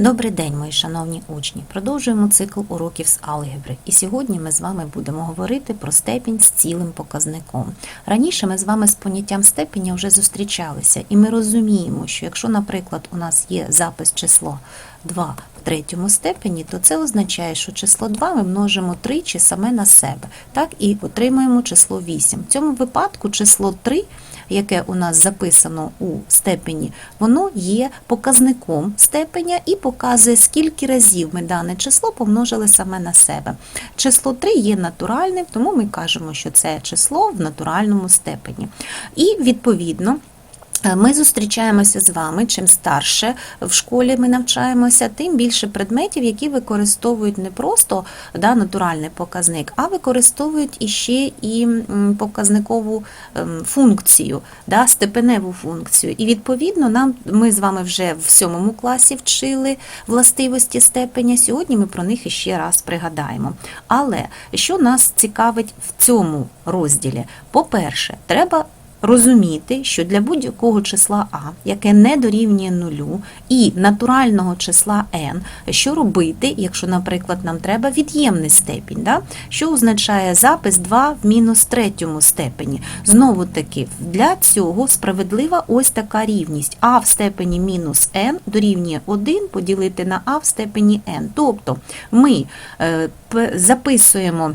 Добрий день, мої шановні учні! Продовжуємо цикл уроків з алгебри. І сьогодні ми з вами будемо говорити про степінь з цілим показником. Раніше ми з вами з поняттям степеня вже зустрічалися, і ми розуміємо, що якщо, наприклад, у нас є запис число 2 в третьому степені, то це означає, що число 2 ми множимо тричі саме на себе, так і отримуємо число 8. В цьому випадку число 3 яке у нас записано у степені, воно є показником степеня і показує, скільки разів ми дане число помножили саме на себе. Число 3 є натуральним, тому ми кажемо, що це число в натуральному степені. І відповідно. Е, Ми зустрічаємося з вами. Чим старше в школі ми навчаємося, тим більше предметів, які використовують не просто да, натуральний показник, а використовують іще і показникову ем, функцію, да, степеневу функцію. І відповідно нам ми з вами вже в сьомому класі вчили властивості степеня. Сьогодні ми про них іще раз пригадаємо. Але що нас цікавить в цьому розділі? По-перше, треба розуміти, що для будь-якого числа А, яке не дорівнює нулю, і натурального числа n, що робити, якщо, наприклад, нам треба від'ємний степінь, да? що означає запис 2 в мінус третьому степені. Знову таки, для цього справедлива ось така рівність. А в степені мінус n дорівнює 1 поділити на А в степені n. Тобто ми е, записуємо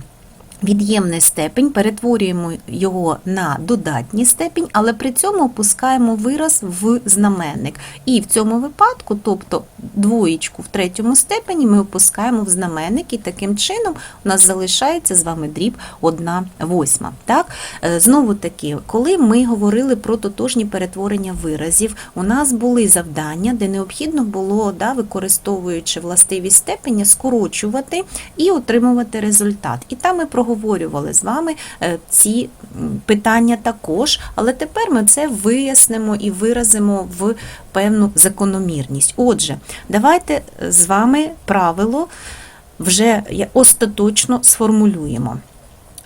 Від'ємний степень перетворюємо його на додатній степень, але при цьому опускаємо вираз в знаменник. І в цьому випадку, тобто двоєчку в третьому степені, ми опускаємо в знаменник, і таким чином у нас залишається з вами дріб 1 восьма. Так? Е, Знову таки, коли ми говорили про тотожні перетворення виразів, у нас були завдання, де необхідно було, да, використовуючи властивість степеня, скорочувати і отримувати результат. І там ми проговорювали з вами е, ці питання також, але тепер ми це вияснимо і виразимо в певну закономірність. Отже, давайте з вами правило вже остаточно сформулюємо.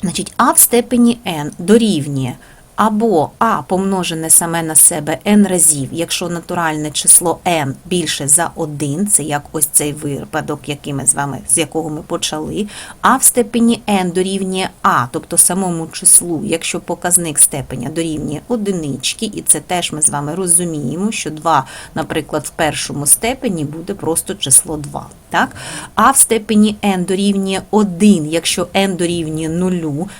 Значить, а в степені n дорівнює або а помножене саме на себе n разів, якщо натуральне число n більше за 1, це як ось цей випадок, який ми з вами, з якого ми почали, а в степені n дорівнює а, тобто самому числу, якщо показник степеня дорівнює одинички, і це теж ми з вами розуміємо, що 2, наприклад, в першому степені буде просто число 2. Так? А в степені n дорівнює 1, якщо n дорівнює 0,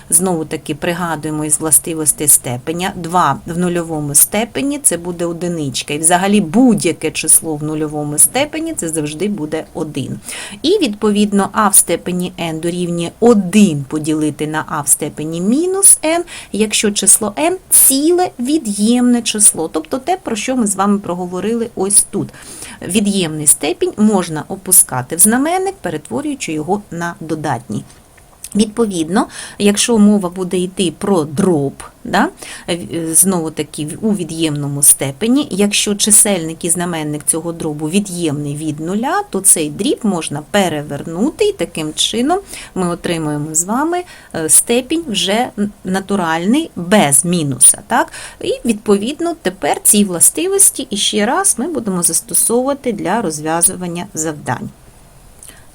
знову таки пригадуємо із властивостей степеня, 2 в нульовому степені це буде одиничка. І взагалі будь-яке число в нульовому степені це завжди буде 1. І відповідно а в степені n дорівнює 1 поділити на а в степені мінус n, якщо число n ціле від'ємне число, тобто те, про що ми з вами проговорили ось тут. Від'ємний степінь можна опускати в знаменник, перетворюючи його на додатній. Відповідно, якщо мова буде йти про дроб, да, е, знову таки у від'ємному степені, якщо чисельник і знаменник цього дробу від'ємний від нуля, то цей дріб можна перевернути, і таким чином ми отримуємо з вами е, степінь вже натуральний без мінуса. Так? І відповідно тепер ці властивості іще раз ми будемо застосовувати для розв'язування завдань.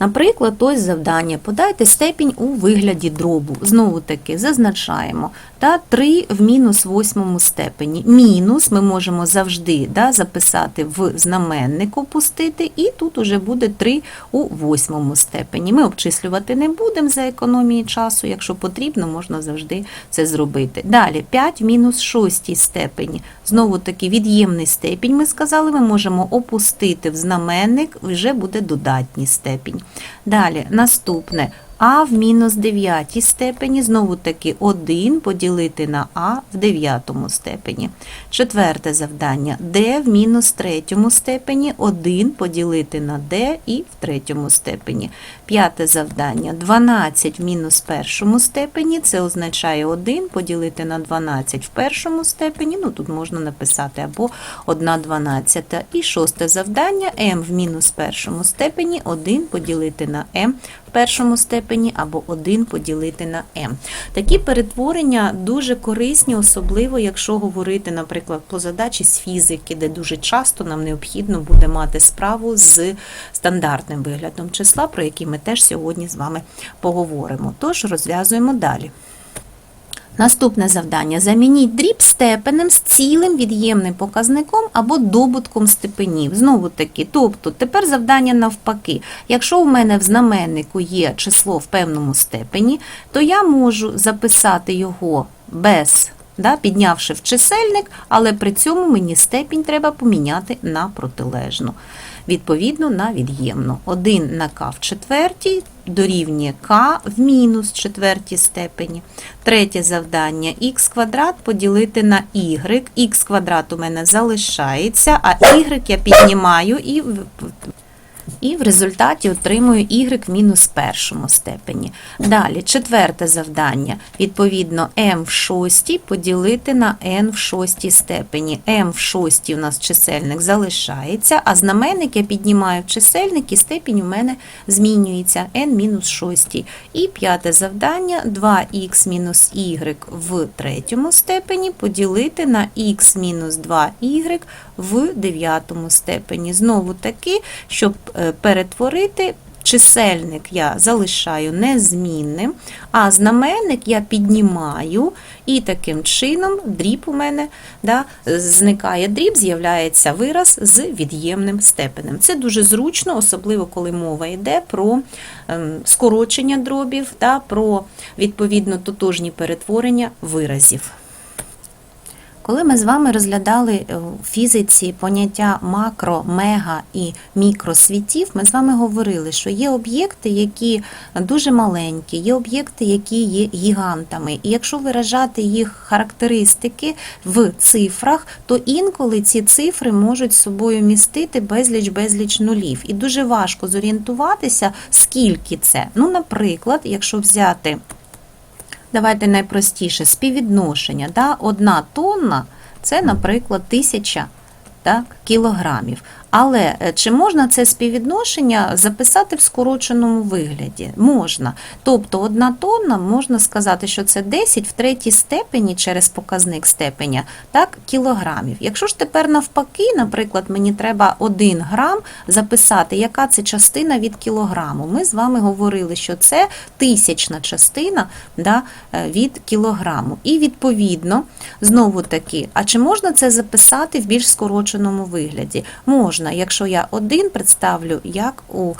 Наприклад, ось завдання. Подайте степінь у вигляді дробу. Знову таки зазначаємо та 3 в мінус восьмому степені. Мінус ми можемо завжди да, записати в знаменник, опустити, і тут уже буде 3 у восьмому степені. Ми обчислювати не будемо за економії часу, якщо потрібно, можна завжди це зробити. Далі 5 в мінус шостій степені. Знову таки від'ємний степінь, ми сказали, ми можемо опустити в знаменник, вже буде додатній степінь. Далі, наступне. А в мінус дев'ятій степені, знову таки 1 поділити на А в дев'ятому степені. Четверте завдання. Д в мінус третьому степені, 1 поділити на Д і в третьому степені. П'яте завдання. 12 в мінус першому степені, це означає 1 поділити на 12 в першому степені, ну тут можна написати або 1 дванадцята. І шосте завдання. М в мінус першому степені, 1 поділити на М в першому степені або 1 поділити на m. Такі перетворення дуже корисні, особливо якщо говорити, наприклад, про задачі з фізики, де дуже часто нам необхідно буде мати справу з стандартним виглядом числа, про який ми теж сьогодні з вами поговоримо. Тож розв'язуємо далі. Наступне завдання: замініть дріб степенем з цілим від'ємним показником або добутком степенів. Знову таки, тобто тепер завдання навпаки. Якщо у мене в знаменнику є число в певному степені, то я можу записати його без, да, піднявши в чисельник, але при цьому мені степінь треба поміняти на протилежну. Відповідно на від'ємну. 1 на k в четвертій дорівнює k в мінус четвертій степені. Третє завдання х квадрат поділити на y. х квадрат у мене залишається, а y я піднімаю і і в результаті отримую y в мінус першому степені. Далі, четверте завдання. Відповідно, m в шостій поділити на n в шостій степені. m в шостій у нас чисельник залишається, а знаменник я піднімаю в чисельник і степінь у мене змінюється n мінус шостій. І п'яте завдання 2х мінус y в третьому степені поділити на х мінус 2y в дев'ятому степені. Знову таки, щоб е, перетворити. Чисельник я залишаю незмінним, а знаменник я піднімаю, і таким чином дріб у мене да, зникає дріб, з'являється вираз з від'ємним степенем. Це дуже зручно, особливо коли мова йде про ем, скорочення дробів, да, про відповідно тотожні перетворення виразів. Коли ми з вами розглядали е, в фізиці поняття макро, мега і мікросвітів, ми з вами говорили, що є об'єкти, які дуже маленькі, є об'єкти, які є гігантами. І якщо виражати їх характеристики в цифрах, то інколи ці цифри можуть собою містити безліч-безліч нулів. І дуже важко зорієнтуватися, скільки це. Ну, наприклад, якщо взяти Давайте найпростіше співвідношення. Да? Одна тонна це, наприклад, тисяча так, кілограмів. Але е, чи можна це співвідношення записати в скороченому вигляді? Можна. Тобто одна тонна можна сказати, що це 10 в третій степені через показник степеня так, кілограмів. Якщо ж тепер навпаки, наприклад, мені треба 1 грам записати, яка це частина від кілограму. Ми з вами говорили, що це тисячна частина да, е, від кілограму. І відповідно, знову таки, а чи можна це записати в більш скороченому вигляді? Можна, якщо я 1 представлю як у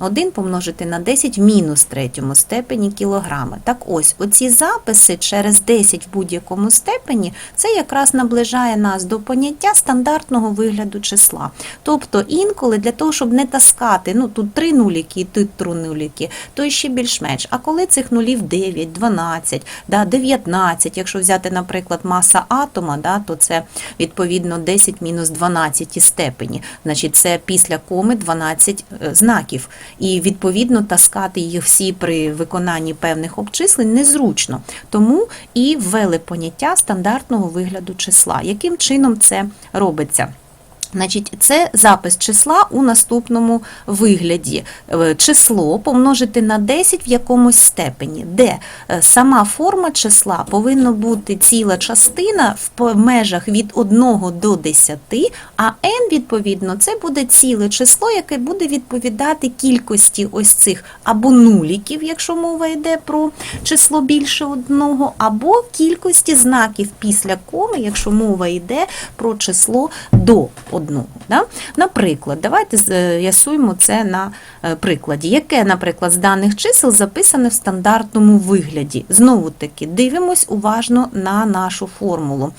1 помножити на 10 в мінус третьому степені кілограми. Так ось, оці записи через 10 в будь-якому степені, це якраз наближає нас до поняття стандартного вигляду числа. Тобто інколи для того, щоб не таскати, ну тут 3 нуліки, і тут 3 нуліки, то ще більш-менш. А коли цих нулів 9, 12, да, 19, якщо взяти, наприклад, маса атома, да, то це відповідно 10 мінус 12 степені. Значить, це після коми 12 е, знаків. І відповідно таскати їх всі при виконанні певних обчислень незручно. Тому і ввели поняття стандартного вигляду числа. Яким чином це робиться? Значить, це запис числа у наступному вигляді. Е, Число помножити на 10 в якомусь степені, де е, сама форма числа повинна бути ціла частина в межах від 1 до 10, а n, відповідно, це буде ціле число, яке буде відповідати кількості ось цих або нуліків, якщо мова йде про число більше одного, або кількості знаків після коми, якщо мова йде про число до одного. Да? Наприклад, давайте з'ясуємо це на е, прикладі. Яке, наприклад, з даних чисел записане в стандартному вигляді? Знову таки, дивимось уважно на нашу формулу.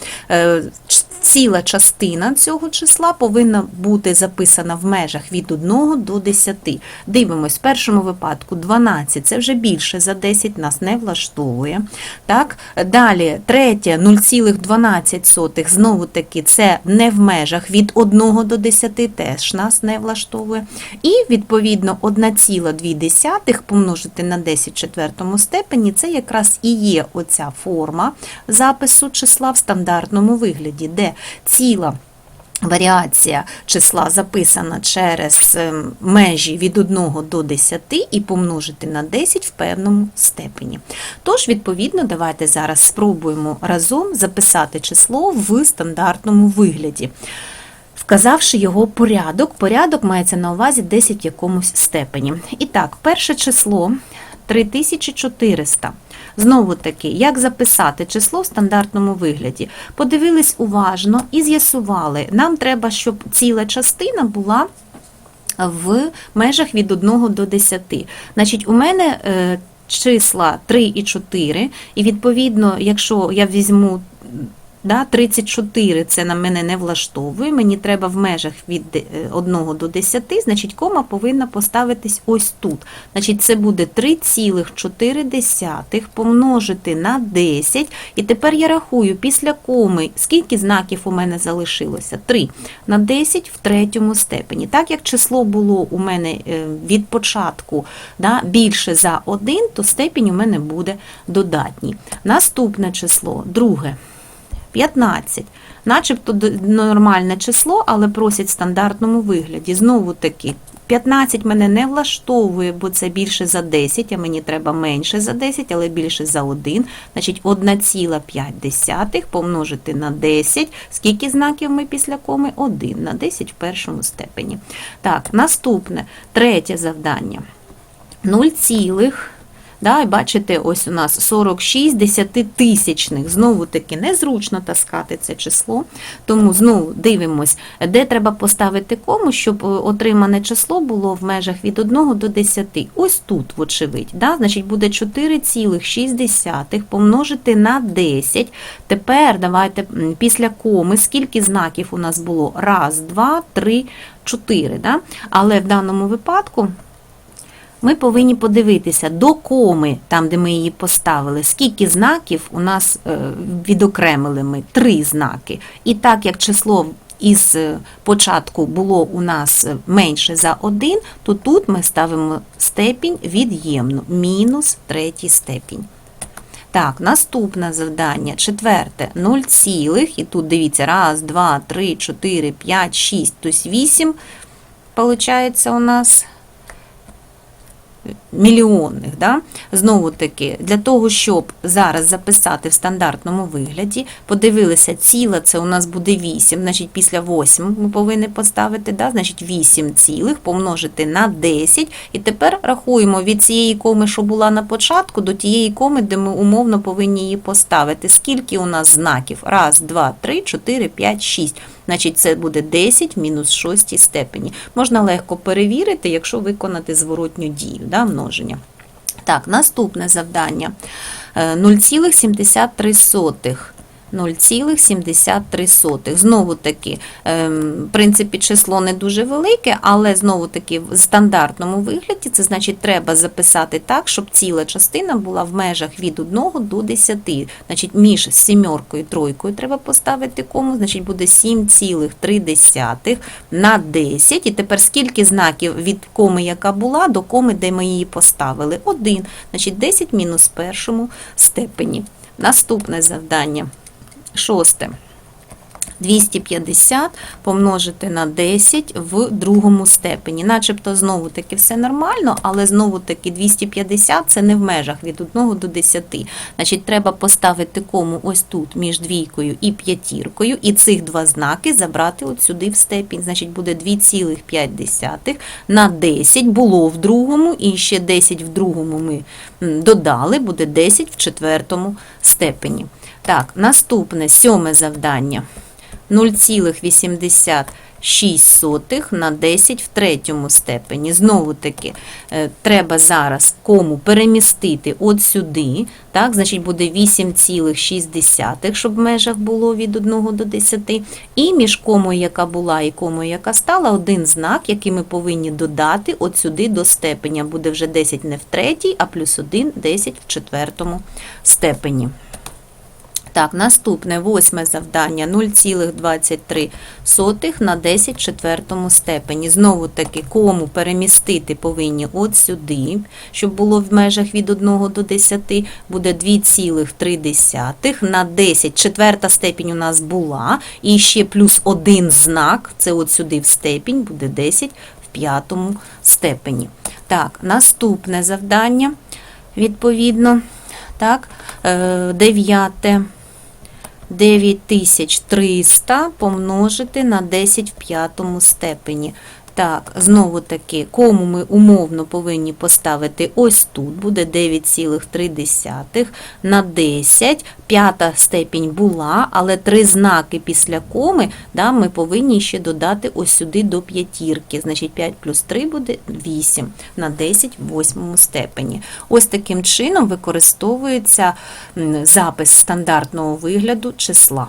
Ціла частина цього числа повинна бути записана в межах від 1 до 10. Дивимось, в першому випадку 12, це вже більше за 10, нас не влаштовує. Так? Далі, третє, 0,12, знову таки, це не в межах від 1 до 10, теж нас не влаштовує. І, відповідно, 1,2 помножити на 10 в четвертому степені, це якраз і є оця форма запису числа в стандартному вигляді, де ціла Варіація числа записана через ем, межі від 1 до 10 і помножити на 10 в певному степені. Тож, відповідно, давайте зараз спробуємо разом записати число в стандартному вигляді. Вказавши його порядок, порядок мається на увазі 10 в якомусь степені. І так, перше число 3400. Знову таки, як записати число в стандартному вигляді? Подивились уважно і з'ясували, нам треба, щоб ціла частина була в межах від 1 до 10. Значить, у мене е, числа 3 і 4, і відповідно, якщо я візьму Да, 34 це на мене не влаштовує, мені треба в межах від 1 до 10, значить кома повинна поставитись ось тут. Значить, це буде 3,4 помножити на 10. І тепер я рахую після коми, скільки знаків у мене залишилося? 3 на 10 в третьому степені. Так як число було у мене е, від початку да, більше за 1, то степінь у мене буде додатній. Наступне число, друге. 15. Начебто нормальне число, але просять в стандартному вигляді. Знову таки, 15 мене не влаштовує, бо це більше за 10, а мені треба менше за 10, але більше за 1. Значить, 1,5 помножити на 10. Скільки знаків ми після коми? 1 на 10 в першому степені. Так, наступне, третє завдання. 0, цілих Да, і бачите, ось у нас 46 десятитисячних. Знову таки незручно таскати це число. Тому знову дивимось, де треба поставити кому, щоб е, отримане число було в межах від 1 до 10. Ось тут, вочевидь. Да? Значить, буде 4,6 помножити на 10. Тепер давайте після коми, скільки знаків у нас було? Раз, два, три, чотири. Да? Але в даному випадку ми повинні подивитися до коми, там, де ми її поставили, скільки знаків у нас е, відокремили ми три знаки. І так як число із е, початку було у нас е, менше за один, то тут ми ставимо степінь від'ємну, мінус третій степінь. Так, наступне завдання, четверте, 0 цілих, і тут дивіться, раз, два, три, чотири, п'ять, шість, тобто 8, виходить у нас мільйонних. Да? Знову таки, для того, щоб зараз записати в стандартному вигляді, подивилися, ціла це у нас буде 8, значить після 8 ми повинні поставити, да? значить 8 цілих помножити на 10. І тепер рахуємо від цієї коми, що була на початку, до тієї коми, де ми умовно повинні її поставити. Скільки у нас знаків? Раз, два, три, чотири, п'ять, шість. Значить, це буде 10 мінус 6 степені. Можна легко перевірити, якщо виконати зворотню дію, да, множення. Так, наступне завдання. Е, 0,73. 0,73. Знову таки, в принципі, число не дуже велике, але знову таки в стандартному вигляді це значить треба записати так, щоб ціла частина була в межах від 1 до 10. Значить, між сімеркою і тройкою треба поставити кому, значить буде 7,3 на 10. І тепер скільки знаків від коми, яка була, до коми, де ми її поставили? 1. Значить, 10 мінус першому степені. Наступне завдання. Шосте. 250 помножити на 10 в другому степені. Начебто знову таки все нормально, але знову таки 250 це не в межах від 1 до 10. Значить, треба поставити кому ось тут між двійкою і п'ятіркою, і цих два знаки забрати от сюди в степінь. Значить, буде 2,5 на 10 було в другому, і ще 10 в другому ми додали, буде 10 в четвертому степені. Так, наступне сьоме завдання. 0,86 на 10 в третьому степені. Знову таки, е, треба зараз кому перемістити от сюди. Так, значить буде 8,6, щоб в межах було від 1 до 10. І між комою, яка була, і комою, яка стала, один знак, який ми повинні додати от сюди до степеня. Буде вже 10 не в третій, а плюс 1 – 10 в четвертому степені. Так, наступне восьме завдання 0,23 на 10 четвертому степені. Знову таки, кому перемістити повинні от сюди, щоб було в межах від 1 до 10, буде 2,3 на 10. Четверта степінь у нас була, і ще плюс один знак, це от сюди в степінь, буде 10 в п'ятому степені. Так, наступне завдання, відповідно, так, е, дев'яте. 9300 помножити на 10 в п'ятому степені. Так, знову таки, кому ми умовно повинні поставити ось тут, буде 9,3 на 10. П'ята степінь була, але три знаки після коми да, ми повинні ще додати ось сюди до п'ятірки. Значить, 5 плюс 3 буде 8 на 10 в восьмому степені. Ось таким чином використовується запис стандартного вигляду числа.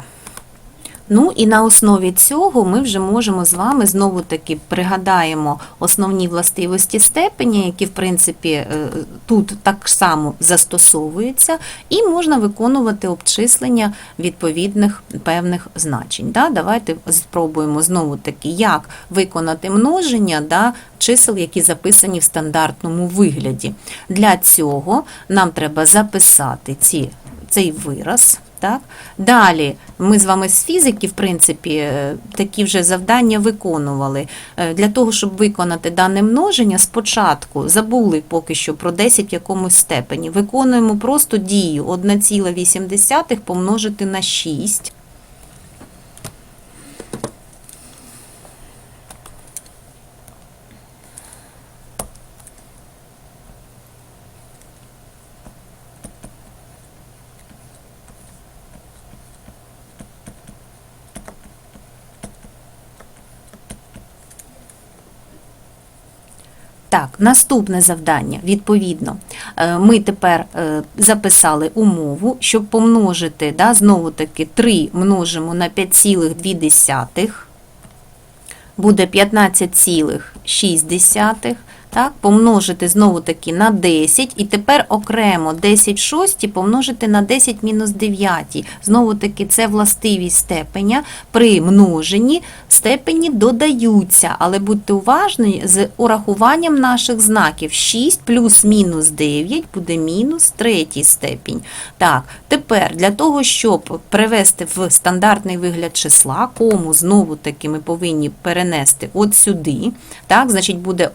Ну і на основі цього ми вже можемо з вами знову таки пригадаємо основні властивості степеня, які в принципі е, тут так само застосовуються, і можна виконувати обчислення відповідних певних значень. Да? Давайте спробуємо знову таки, як виконати множення да, чисел, які записані в стандартному вигляді. Для цього нам треба записати ці, цей вираз. Так? Далі ми з вами з фізики, в принципі, е, такі вже завдання виконували. Е, Для того, щоб виконати дане множення, спочатку забули поки що про 10 в якомусь степені. Виконуємо просто дію 1,8 помножити на 6. Так, наступне завдання. Відповідно, е, ми тепер е, записали умову, щоб помножити, да, знову таки 3 множимо на 5,2, буде 15,6. Так, помножити знову таки на 10, і тепер окремо 10 в шостій помножити на 10 мінус 9. Знову таки це властивість степеня. При множенні степені додаються, але будьте уважні з урахуванням наших знаків. 6 плюс мінус 9 буде мінус третій степінь. Так, тепер для того, щоб перевести в стандартний вигляд числа, кому знову таки ми повинні перенести от сюди. Так, значить буде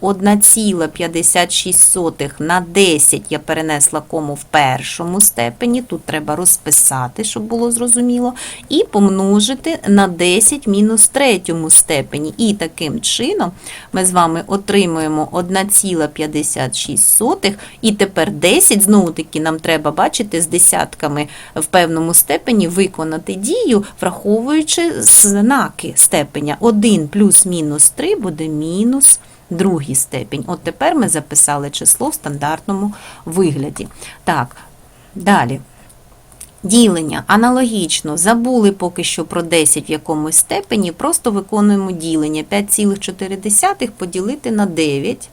1,56 на 10 я перенесла кому в першому степені, тут треба розписати, щоб було зрозуміло, і помножити на 10 мінус третьому степені. І таким чином ми з вами отримуємо 1,56, і тепер 10, знову таки нам треба бачити з десятками в певному степені виконати дію, враховуючи знаки степеня. 1 плюс мінус 3 буде мінус другий степінь. От тепер ми записали число в стандартному вигляді. Так, далі. Ділення аналогічно, забули поки що про 10 в якомусь степені, просто виконуємо ділення. 5,4 поділити на 9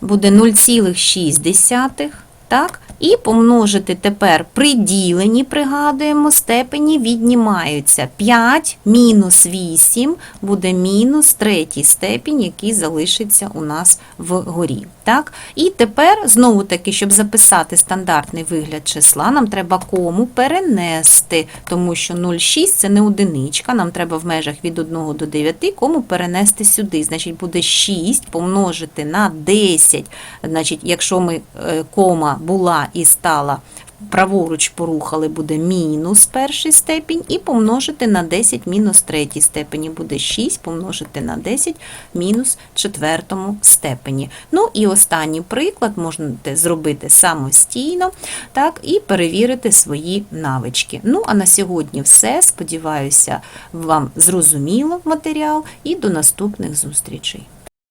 буде 0,6. Так? І помножити тепер при діленні, пригадуємо, степені віднімаються. 5 мінус 8 буде мінус третій степінь, який залишиться у нас вгорі. Так? І тепер, знову таки, щоб записати стандартний вигляд числа, нам треба кому перенести, тому що 0,6 це не одиничка, нам треба в межах від 1 до 9 кому перенести сюди. Значить, буде 6 помножити на 10. Значить, якщо ми е, кома була і стала праворуч порухали, буде мінус перший степінь, і помножити на 10 мінус третій степені буде 6 помножити на 10 мінус четвертому степені. Ну і останній приклад можна зробити самостійно так, і перевірити свої навички. Ну, а на сьогодні все. Сподіваюся, вам зрозуміло матеріал і до наступних зустрічей.